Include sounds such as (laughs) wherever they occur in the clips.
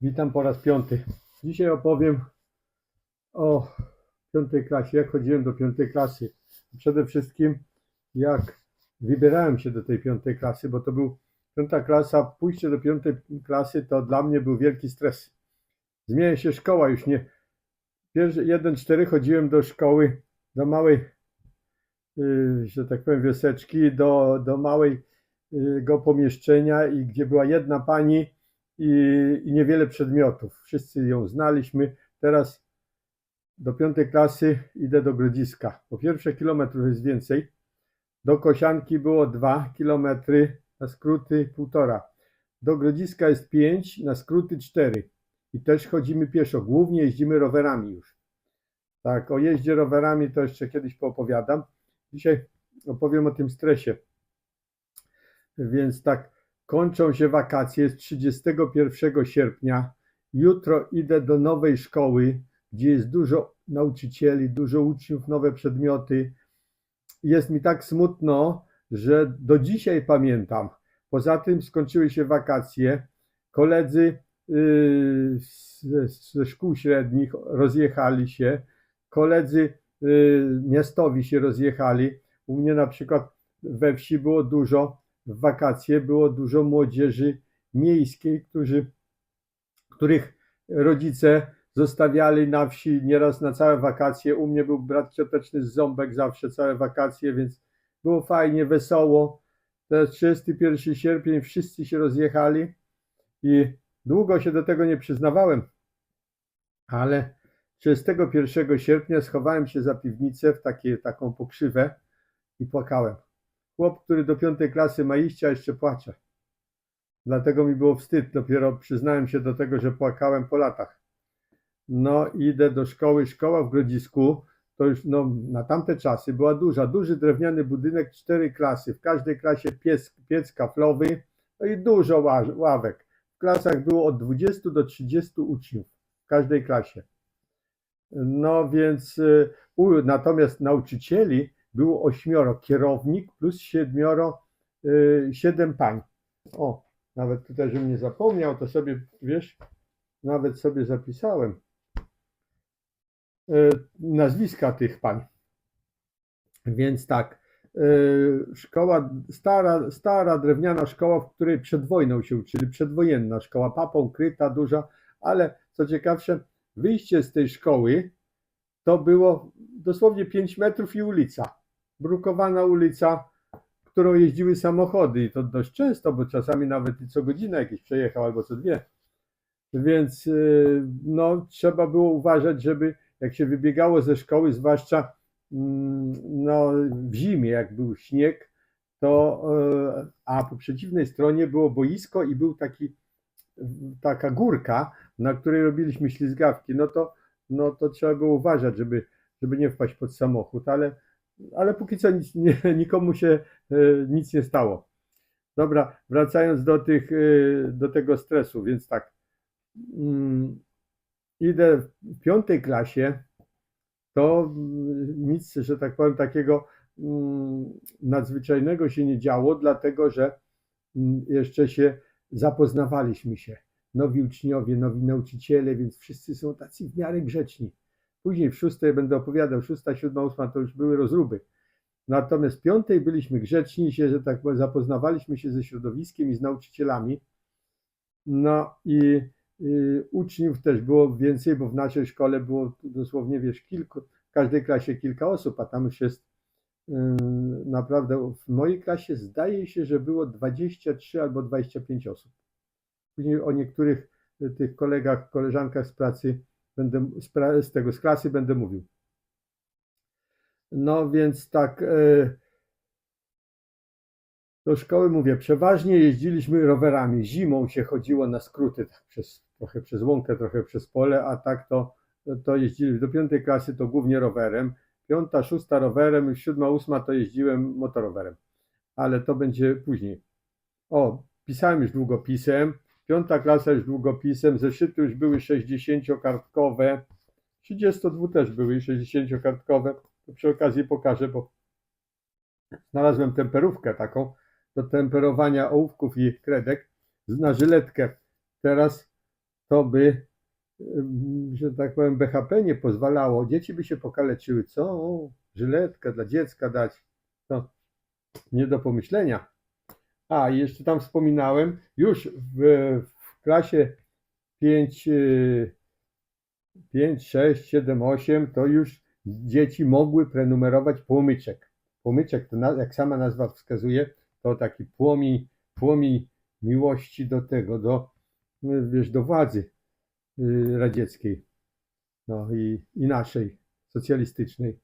Witam po raz piąty. Dzisiaj opowiem o piątej klasie, jak chodziłem do piątej klasy. Przede wszystkim jak wybierałem się do tej piątej klasy, bo to był piąta klasa, pójście do piątej klasy to dla mnie był wielki stres. Zmienia się szkoła już nie. Jeden, cztery chodziłem do szkoły, do małej, yy, że tak powiem, wioseczki, do, do małego pomieszczenia i gdzie była jedna pani, i, i niewiele przedmiotów. Wszyscy ją znaliśmy. Teraz do piątej klasy idę do Grodziska. Po pierwsze kilometrów jest więcej. Do Kosianki było dwa kilometry, na skróty półtora. Do Grodziska jest pięć, na skróty cztery. I też chodzimy pieszo. Głównie jeździmy rowerami już. Tak, o jeździe rowerami to jeszcze kiedyś poopowiadam. Dzisiaj opowiem o tym stresie. Więc tak, Kończą się wakacje, jest 31 sierpnia. Jutro idę do nowej szkoły, gdzie jest dużo nauczycieli, dużo uczniów, nowe przedmioty. Jest mi tak smutno, że do dzisiaj pamiętam. Poza tym skończyły się wakacje. Koledzy yy, ze, ze szkół średnich rozjechali się. Koledzy yy, miastowi się rozjechali. U mnie na przykład we wsi było dużo w wakacje było dużo młodzieży miejskiej, którzy, których rodzice zostawiali na wsi nieraz na całe wakacje. U mnie był brat cioteczny z Ząbek zawsze całe wakacje, więc było fajnie, wesoło. Teraz 31 sierpień, wszyscy się rozjechali i długo się do tego nie przyznawałem, ale 31 sierpnia schowałem się za piwnicę w takie, taką pokrzywę i płakałem. Chłop, który do piątej klasy ma iść, a jeszcze płacze. Dlatego mi było wstyd. Dopiero przyznałem się do tego, że płakałem po latach. No, idę do szkoły. Szkoła w Grodzisku to już no, na tamte czasy była duża. Duży drewniany budynek, cztery klasy. W każdej klasie piec, piec kaflowy no i dużo ła- ławek. W klasach było od 20 do 30 uczniów. W każdej klasie. No więc, y, natomiast nauczycieli było ośmioro, kierownik plus siedmioro, y, siedem pań. O, nawet tutaj, żebym nie zapomniał, to sobie, wiesz, nawet sobie zapisałem y, nazwiska tych pań. Więc tak, y, szkoła, stara, stara drewniana szkoła, w której przed wojną się uczyli, przedwojenna szkoła, papą kryta, duża, ale co ciekawsze, wyjście z tej szkoły to było dosłownie 5 metrów i ulica brukowana ulica, którą jeździły samochody i to dość często, bo czasami nawet co godzinę jakieś przejechał albo co dwie. Więc y, no, trzeba było uważać, żeby jak się wybiegało ze szkoły, zwłaszcza mm, no, w zimie, jak był śnieg, to y, a po przeciwnej stronie było boisko i był taki taka górka, na której robiliśmy ślizgawki, no to, no to trzeba było uważać, żeby, żeby nie wpaść pod samochód, ale ale póki co nic, nie, (laughs) nikomu się e, nic nie stało. Dobra, wracając do, tych, e, do tego stresu, więc tak. Mm, idę w piątej klasie, to mm, nic, że tak powiem, takiego mm, nadzwyczajnego się nie działo, dlatego że jeszcze się zapoznawaliśmy się. Nowi uczniowie, nowi nauczyciele, więc wszyscy są tacy w miarę grzeczni. Później w szóstej będę opowiadał, szósta, siódma, ósma to już były rozruby. Natomiast w piątej byliśmy grzeczni się, że tak powiem, zapoznawaliśmy się ze środowiskiem i z nauczycielami. No i y, uczniów też było więcej, bo w naszej szkole było dosłownie, wiesz, kilku, w każdej klasie kilka osób, a tam już jest y, naprawdę, w mojej klasie zdaje się, że było 23 albo 25 osób. Później o niektórych y, tych kolegach, koleżankach z pracy będę z, tego z klasy będę mówił. No więc tak e, do szkoły mówię, przeważnie jeździliśmy rowerami. Zimą się chodziło na skróty, tak przez, trochę przez łąkę, trochę przez pole, a tak to, to jeździli. Do piątej klasy to głównie rowerem. Piąta, szósta rowerem, siódma, ósma to jeździłem motorowerem. Ale to będzie później. O, pisałem już długopisem. Piąta klasa już długopisem, zeszyty już były 60-kartkowe, 32 też były 60-kartkowe. To przy okazji pokażę, bo znalazłem temperówkę taką do temperowania ołówków i kredek na żyletkę. Teraz to by, że tak powiem, BHP nie pozwalało, dzieci by się pokaleczyły. Co? Żyletkę dla dziecka dać. To nie do pomyślenia. A, jeszcze tam wspominałem, już w, w klasie 5, y, 5, 6, 7, 8 to już dzieci mogły prenumerować płomyczek. Płomyczek to, jak sama nazwa wskazuje, to taki płomień, płomień miłości do tego, do, wiesz, do władzy y, radzieckiej, no i, i naszej, socjalistycznej.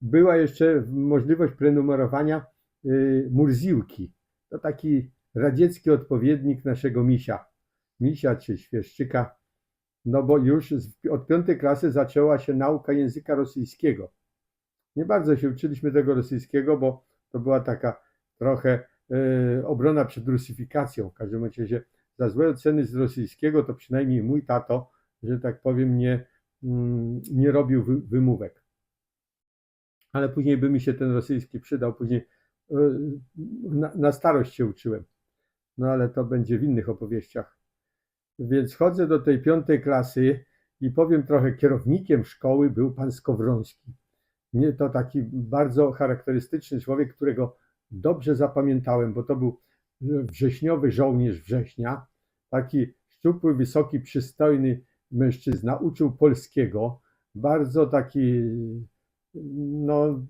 Była jeszcze możliwość prenumerowania y, Murziłki. To taki radziecki odpowiednik naszego misia. Misia czy świerszczyka. No bo już od piątej klasy zaczęła się nauka języka rosyjskiego. Nie bardzo się uczyliśmy tego rosyjskiego, bo to była taka trochę e, obrona przed rusyfikacją. W każdym razie za złe oceny z rosyjskiego to przynajmniej mój tato, że tak powiem, nie, mm, nie robił wy, wymówek. Ale później by mi się ten rosyjski przydał. Później na, na starość się uczyłem. No ale to będzie w innych opowieściach. Więc chodzę do tej piątej klasy i powiem trochę, kierownikiem szkoły był pan Skowroński. Nie, to taki bardzo charakterystyczny człowiek, którego dobrze zapamiętałem, bo to był wrześniowy żołnierz września, taki szczupły, wysoki, przystojny mężczyzna, uczył polskiego, bardzo taki, no,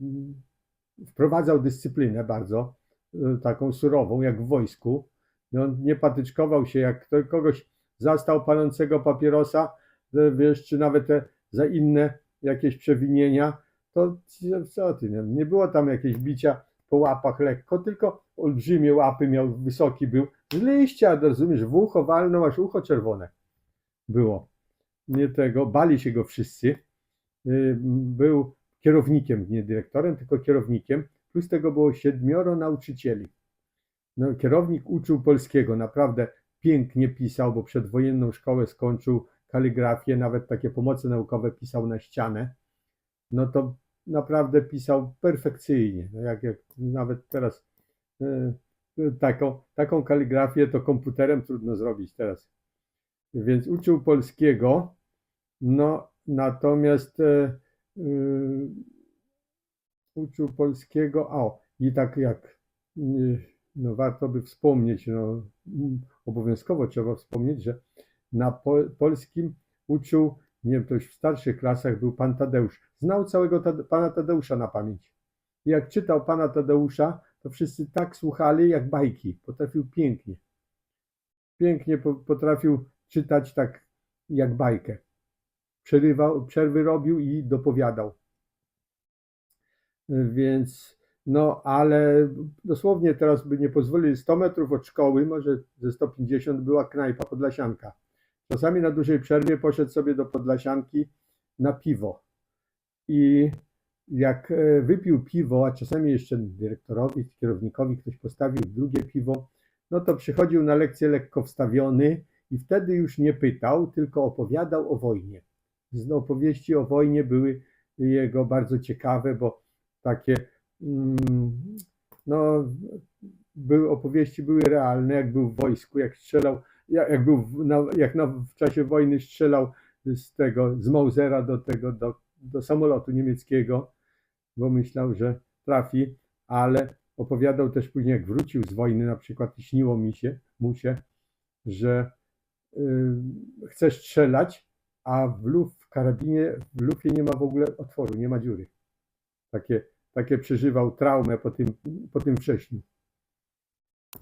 wprowadzał dyscyplinę bardzo, y, taką surową, jak w wojsku. No, nie patyczkował się, jak kto, kogoś zastał palącego papierosa, y, wiesz, czy nawet te za inne jakieś przewinienia, to co ty, nie, nie było tam jakieś bicia po łapach lekko, tylko olbrzymie łapy miał, wysoki był, z liścia, rozumiesz, w ucho walną, aż ucho czerwone było. Nie tego, bali się go wszyscy. Y, Był kierownikiem, nie dyrektorem, tylko kierownikiem, plus tego było siedmioro nauczycieli. No, kierownik uczył polskiego, naprawdę pięknie pisał, bo przedwojenną szkołę skończył kaligrafię, nawet takie pomoce naukowe pisał na ścianę. No to naprawdę pisał perfekcyjnie. No jak, jak nawet teraz e, taką, taką kaligrafię to komputerem trudno zrobić teraz. Więc uczył polskiego, no natomiast y, uczył polskiego, o i tak jak y, no warto by wspomnieć, no obowiązkowo trzeba wspomnieć, że na pol, polskim uczył, nie wiem, to już w starszych klasach był pan Tadeusz. Znał całego Tade, pana Tadeusza na pamięć. I jak czytał pana Tadeusza, to wszyscy tak słuchali jak bajki. Potrafił pięknie. Pięknie po, potrafił czytać tak jak bajkę. Przerywał, przerwy robił i dopowiadał. Więc no, ale dosłownie teraz by nie pozwolili 100 metrów od szkoły, może ze 150 była knajpa Podlasianka. Czasami na dużej przerwie poszedł sobie do Podlasianki na piwo. I jak e, wypił piwo, a czasami jeszcze dyrektorowi, kierownikowi ktoś postawił drugie piwo, no to przychodził na lekcję lekko wstawiony i wtedy już nie pytał, tylko opowiadał o wojnie. Opowieści o wojnie były jego bardzo ciekawe, bo takie mm, no, były, opowieści były realne, jak był w wojsku, jak strzelał, jak, jak był w, na, jak na, w czasie wojny strzelał z tego, z Mausera do tego, do, do samolotu niemieckiego, bo myślał, że trafi, ale opowiadał też później, jak wrócił z wojny, na przykład i śniło mi się, mu się, że y, chce strzelać, a w, luf, w karabinie, w lufie nie ma w ogóle otworu, nie ma dziury. Takie, takie przeżywał traumę po tym, po tym wrześniu.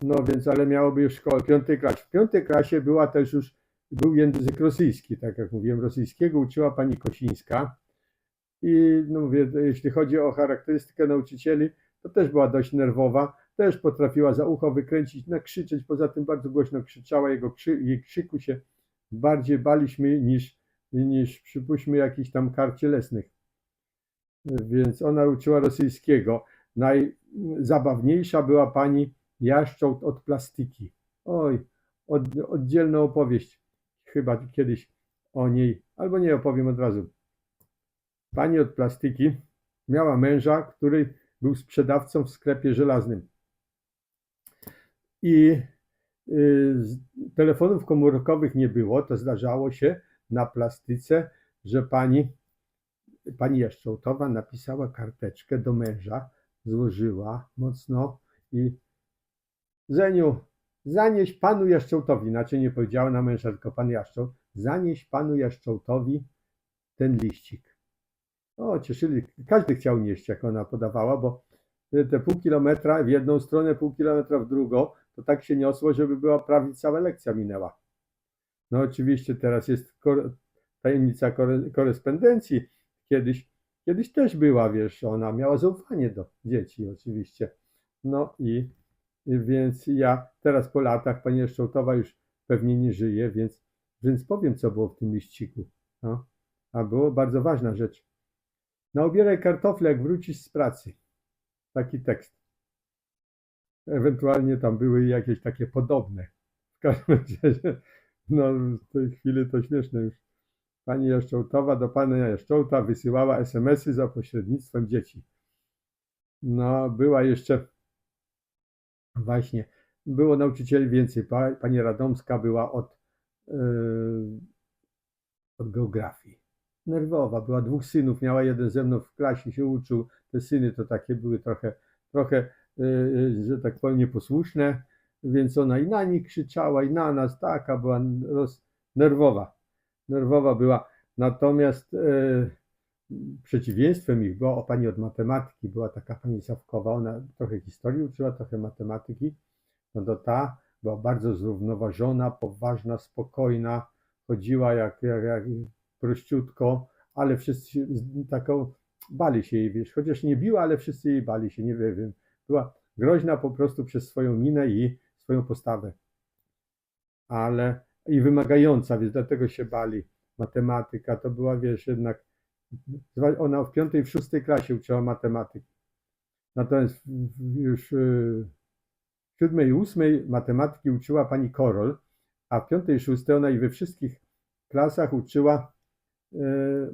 No więc, ale miałoby już szkołę piątej klasie. W piątej klasie była też już, był język rosyjski, tak jak mówiłem, rosyjskiego uczyła pani Kosińska. I no mówię, jeśli chodzi o charakterystykę nauczycieli, to też była dość nerwowa, też potrafiła za ucho wykręcić, nakrzyczeć, poza tym bardzo głośno krzyczała, jego krzy, jej krzyku się bardziej baliśmy niż, niż przypuśćmy jakichś tam kar cielesnych. Więc ona uczyła rosyjskiego. Najzabawniejsza była pani Jaszcząt od plastyki. Oj, od, oddzielna opowieść. Chyba kiedyś o niej, albo nie opowiem od razu. Pani od plastyki miała męża, który był sprzedawcą w sklepie żelaznym. I y, telefonów komórkowych nie było, to zdarzało się na plastyce, że pani, pani Jaszczołtowa napisała karteczkę do męża, złożyła mocno i Zeniu, zanieś panu Jaszczołtowi, inaczej nie powiedziała na męża, tylko pan Jaszczoł, zanieś panu Jaszczołtowi ten liścik. O, cieszyli, każdy chciał nieść, jak ona podawała, bo te pół kilometra w jedną stronę, pół kilometra w drugą, to tak się niosło, żeby była prawie cała lekcja minęła. No oczywiście teraz jest tajemnica kore- korespondencji. Kiedyś, kiedyś też była, wiesz, ona miała zaufanie do dzieci oczywiście. No i więc ja teraz po latach, pani Jeszczołtowa już pewnie nie żyje, więc, więc powiem, co było w tym liściku. No. A było bardzo ważna rzecz. Naobieraj kartofle, jak wrócisz z pracy. Taki tekst. Ewentualnie tam były jakieś takie podobne. W każdym (laughs) razie, no w tej chwili to śmieszne już. Pani Jaszczołtowa do pana Jaszczołta wysyłała SMS-y za pośrednictwem dzieci. No, była jeszcze właśnie, było nauczycieli więcej. Pa- Pani Radomska była od, yy, od geografii. Nerwowa, była dwóch synów, miała jeden ze mną w klasie, się uczył. Te syny to takie były trochę, trochę yy, że tak powiem, nieposłuszne, więc ona i na nich krzyczała, i na nas, taka była roz, nerwowa. Nerwowa była. Natomiast yy, przeciwieństwem ich była o pani od matematyki, była taka pani Sawkowa, ona trochę historii uczyła, trochę matematyki. No to ta była bardzo zrównoważona, poważna, spokojna, chodziła jak, jak, jak prościutko, ale wszyscy taką bali się jej, wiesz, chociaż nie biła, ale wszyscy jej bali się, nie wiem. Była groźna po prostu przez swoją minę i swoją postawę. Ale i wymagająca, więc dlatego się bali. Matematyka to była, wiesz, jednak Ona w piątej, w szóstej klasie uczyła matematyki. Natomiast już y, w siódmej i ósmej matematyki uczyła pani Korol, a w piątej i szóstej ona i we wszystkich klasach uczyła y,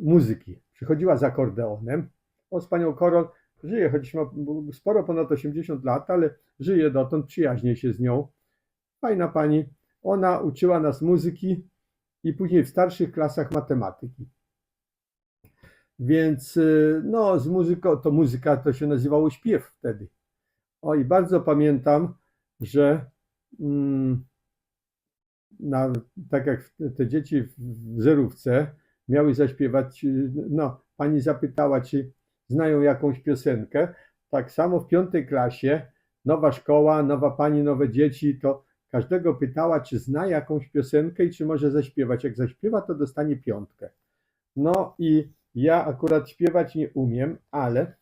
muzyki. Przychodziła z akordeonem. O, z panią Korol żyje, choć ma sporo ponad 80 lat, ale żyje dotąd, przyjaźnie się z nią. Fajna pani. Ona uczyła nas muzyki i później w starszych klasach matematyki. Więc y, no, z muzyką, to muzyka to się nazywało śpiew wtedy. O i bardzo pamiętam, że mm, na, tak jak te dzieci w zerówce miały zaśpiewać, y, no, pani zapytała, czy znają jakąś piosenkę. Tak samo w piątej klasie, nowa szkoła, nowa pani, nowe dzieci, to każdego pytała, czy zna jakąś piosenkę i czy może zaśpiewać. Jak zaśpiewa, to dostanie piątkę. No i ja akurat śpiewać nie umiem, ale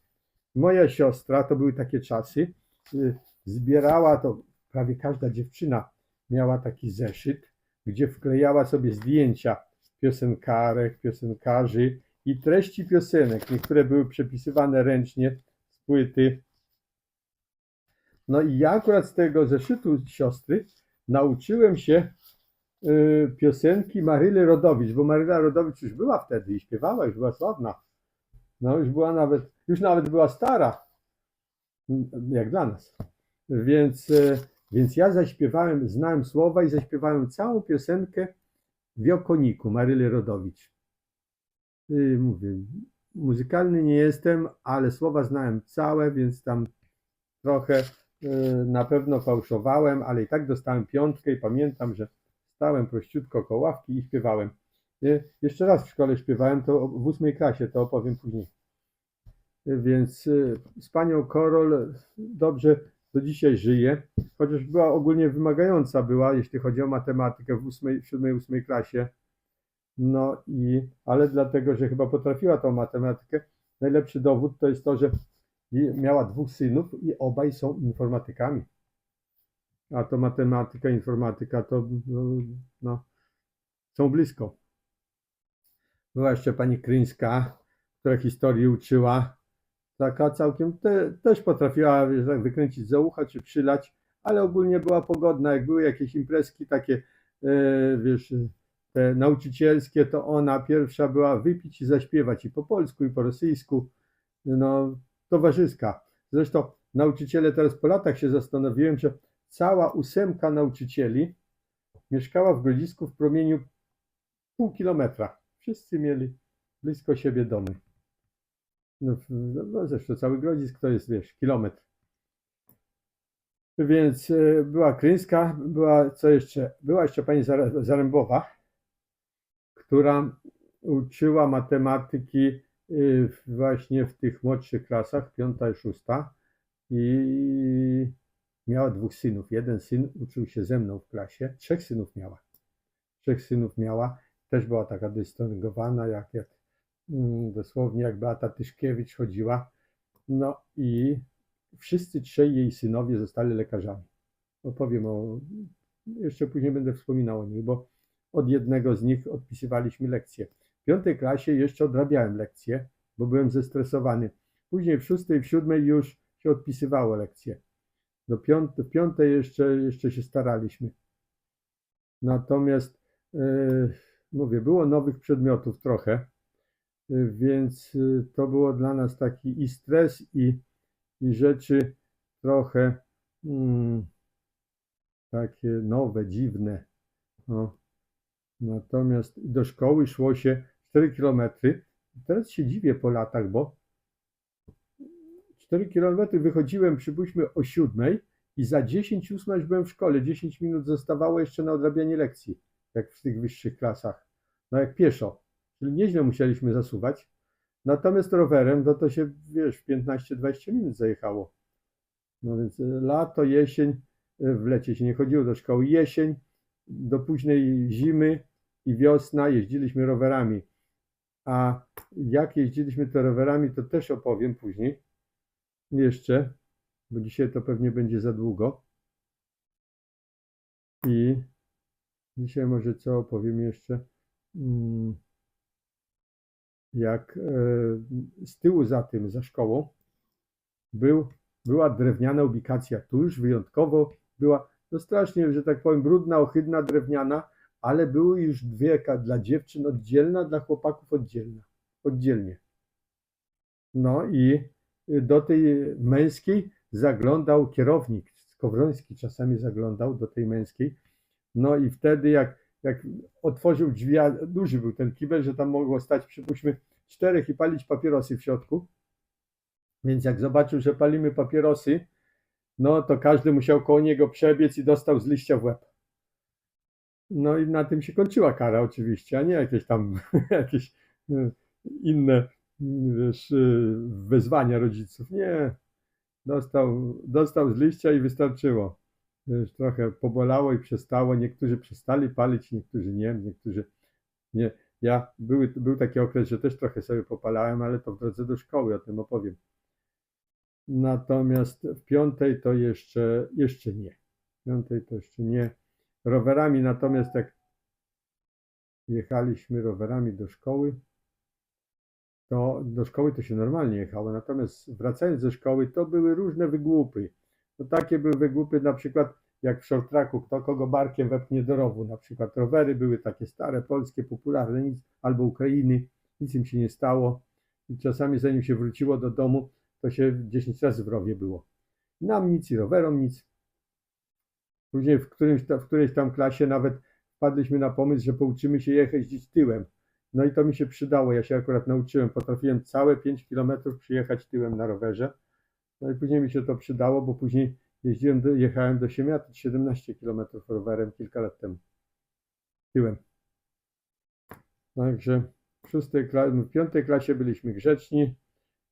moja siostra, to były takie czasy, y, zbierała to, prawie każda dziewczyna miała taki zeszyt, gdzie wklejała sobie zdjęcia piosenkarek, piosenkarzy i treści piosenek. Niektóre były przepisywane ręcznie z płyty. No i ja akurat z tego zeszytu siostry nauczyłem się y, piosenki Maryly Rodowicz, bo Maryla Rodowicz już była wtedy i śpiewała, już była sławna. No już była nawet, już nawet była stara, m, jak dla nas. Więc, y, więc ja zaśpiewałem, znałem słowa i zaśpiewałem całą piosenkę w Okoniku Maryly Rodowicz. Y, Mówię, muzykalny nie jestem, ale słowa znałem całe, więc tam trochę y, na pewno fałszowałem, ale i tak dostałem piątkę i pamiętam, że stałem prościutko koło ławki i śpiewałem. Y, Jeszcze raz w szkole śpiewałem, to w ósmej klasie, to opowiem później. Więc z panią Korol dobrze do dzisiaj żyję, chociaż była ogólnie wymagająca była, jeśli chodzi o matematykę w ósmej, siódmej, ósmej klasie. No i, ale dlatego, że chyba potrafiła tą matematykę, najlepszy dowód to jest to, że miała dwóch synów i obaj są informatykami. A to matematyka, informatyka to no, no, są blisko. Była jeszcze pani Kryńska, która historii uczyła. Taka całkiem te, też potrafiła tak wykręcić za ucha czy przylać, ale ogólnie była pogodna. Jak były jakieś imprezki takie, e, wiesz, te nauczycielskie, to ona pierwsza była wypić i zaśpiewać i po polsku, i po rosyjsku. No, towarzyska. Zresztą nauczyciele teraz po latach się zastanowiłem, że cała ósemka nauczycieli mieszkała w Grodzisku w promieniu pół kilometra. Wszyscy mieli blisko siebie domy. No, no zresztą cały Grodzisk to jest, wiesz, kilometr. Więc e, była Kryńska, była co jeszcze? Była jeszcze pani Zare- Zarębowa, która uczyła matematyki y, właśnie w tych młodszych klasach, piąta i szósta. I miała dwóch synów. Jeden syn uczył się ze mną w klasie, trzech synów miała. Trzech synów miała. Też była taka dystyngowana, jak, jak mm, dosłownie jak Beata Tyszkiewicz chodziła. No i wszyscy trzej jej synowie zostali lekarzami. Opowiem o, jeszcze później będę wspominał o nich, bo od jednego z nich odpisywaliśmy lekcje. W piątej klasie jeszcze odrabiałem lekcje, bo byłem zestresowany. Później w szóstej, w siódmej już się odpisywało lekcje. Do piąt, w piątej jeszcze, jeszcze się staraliśmy. Natomiast e, mówię, było nowych przedmiotów trochę, e, więc e, to było dla nas taki i stres, i, i rzeczy trochę mm, takie nowe, dziwne. No. Natomiast do szkoły szło się 4 kilometry. Teraz się dziwię po latach, bo 4 kilometry wychodziłem, przypuśćmy o 7 i za 10 ósma już byłem w szkole. 10 minut zostawało jeszcze na odrabianie lekcji, jak w tych wyższych klasach. No jak pieszo. Czyli nieźle musieliśmy zasuwać. Natomiast rowerem, no to się, wiesz, w 15-20 minut zajechało. No więc e, lato, jesień, e, w lecie się nie chodziło do szkoły. Jesień, do późnej zimy i wiosna jeździliśmy rowerami. A jak jeździliśmy to rowerami, to też opowiem później. Jeszcze, bo dzisiaj to pewnie będzie za długo. I dzisiaj może co opowiem jeszcze. Mm, Jak e, z tyłu za tym, za szkołą, był, była drewniana ubikacja. Tu już wyjątkowo była, no strasznie, że tak powiem, brudna, ohydna, drewniana, ale były już dwie dla dziewczyn oddzielna, dla chłopaków oddzielna, oddzielnie. No i do tej męskiej zaglądał kierownik, Skowroński czasami zaglądał do tej męskiej. No i wtedy jak, jak otworzył drzwi, a duży był ten kibel, że tam mogło stać przypuśćmy czterech i palić papierosy w środku. Więc jak zobaczył, że palimy papierosy, no to każdy musiał koło niego przebiec i dostał z liścia w łeb. No i na tym się kończyła kara oczywiście, a nie jakieś tam (laughs) jakieś y, inne y, wiesz, y, wezwania rodziców. Nie. Dostał, dostał z liścia i wystarczyło. Wiesz, trochę pobolało i przestało. Niektórzy przestali palić, niektórzy nie, niektórzy nie. Ja był taki okres, że też trochę sobie popalałem, ale to w drodze do szkoły, o tym opowiem. Natomiast w piątej to jeszcze, jeszcze nie. W piątej to jeszcze nie. Rowerami natomiast jak jechaliśmy rowerami do szkoły, to do szkoły to się normalnie jechało. Natomiast wracając ze szkoły, to były różne wygłupy. To takie były wygłupy na przykład jak w short tracku, kto kogo barkiem wepchnie do rowu. Na przykład rowery były takie stare, polskie, popularne, nic, albo Ukrainy, nic im się nie stało. I czasami zanim się wróciło do domu, to się 10 razy w rowie było. Nam nic i rowerom nic. Później w, którymś, w którejś tam klasie nawet wpadliśmy na pomysł, że pouczymy się jeździć tyłem. No i to mi się przydało. Ja się akurat nauczyłem. Potrafiłem całe 5 km przyjechać tyłem na rowerze. No i później mi się to przydało, bo później jeździłem, do, jechałem do Siemiaty 17 km rowerem kilka lat temu. Tyłem. Także w, szóstej w piątej klasie byliśmy grzeczni.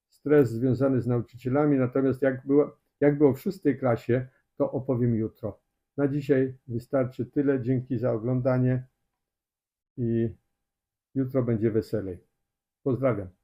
Stres związany z nauczycielami. Natomiast jak było, jak było w szóstej klasie, to opowiem jutro. Na dzisiaj wystarczy tyle. Dzięki za oglądanie i jutro będzie weselej. Pozdrawiam.